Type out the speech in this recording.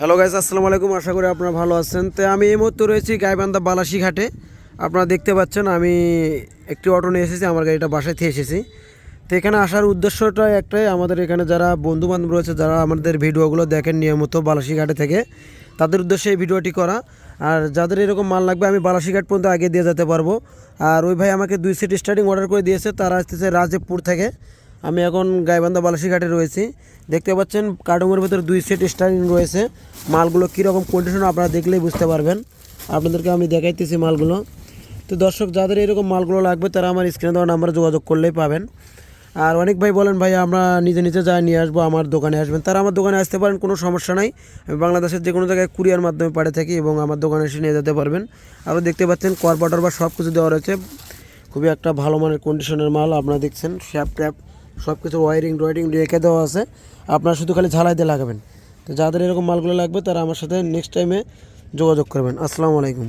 Hello guys আসসালামু আলাইকুম। আশা করি আপনারা ভালো আছেন। তো আমি এই মুহূর্তে রয়েছি গাইবান্ধা বালাসি ঘাটে আপনারা দেখতে পাচ্ছেন, আমি একটি অটো নিয়ে এসেছি, আমার গাড়িটা বাসায় থেকে এসেছি। তো এখানে আসার উদ্দেশ্যটা একটাই, আমাদের এখানে যারা বন্ধু বান্ধব রয়েছে, যারা আমাদের ভিডিওগুলো দেখেন নিয়মিত বালাসি ঘাটে থেকে, তাদের উদ্দেশ্যে এই ভিডিওটি করা। আর যাদের এরকম মাল লাগবে, আমি বালাসি ঘাট পর্যন্ত আগে দিয়ে যেতে পারব। আর ওই ভাই আমাকে দুই সিট স্টার্টিং অর্ডার করে দিয়েছে, তারা আসতেছে রাজীবপুর থেকে। আমি এখন গাইবান্ধা বালাসি ঘাটে রয়েছি। দেখতে পাচ্ছেন কার্টুনের ভেতরে দুই সেট স্টারিং রয়েছে। মালগুলো কীরকম কন্ডিশন আপনারা দেখলেই বুঝতে পারবেন। আপনাদেরকে আমি দেখাইতেছি মালগুলো। তো দর্শক, যাদের এরকম মালগুলো লাগবে, তারা আমার স্ক্রিনে দেওয়া নাম্বারে যোগাযোগ করলেই পাবেন। আর অনেক ভাই বলেন, ভাই, আমরা নিজে নিজে যাই, নিয়ে আসব, আমার দোকানে আসবেন। তারা আমার দোকানে আসতে পারেন, কোনো সমস্যা নাই। আমি বাংলাদেশের যে কোনো জায়গায় কুরিয়ার মাধ্যমে পাঠিয়ে থাকি এবং আমার দোকানে এসে নিয়ে যেতে পারবেন। আরও দেখতে পাচ্ছেন করপাটার বা সব কিছু দেওয়া রয়েছে। খুবই একটা ভালো মানের কন্ডিশনের মাল আপনারা দেখছেন। শ্যাপ ট্যাপ সব কিছু ওয়ারিং ডোয়ারিং রেখে দেওয়া আছে। আপনারা শুধু খালি ঝালাই দিয়ে লাগাবেন। তো যাদের এরকম মালগুলো লাগবে, তারা আমার সাথে নেক্সট টাইমে যোগাযোগ করবেন। আসসালামু আলাইকুম।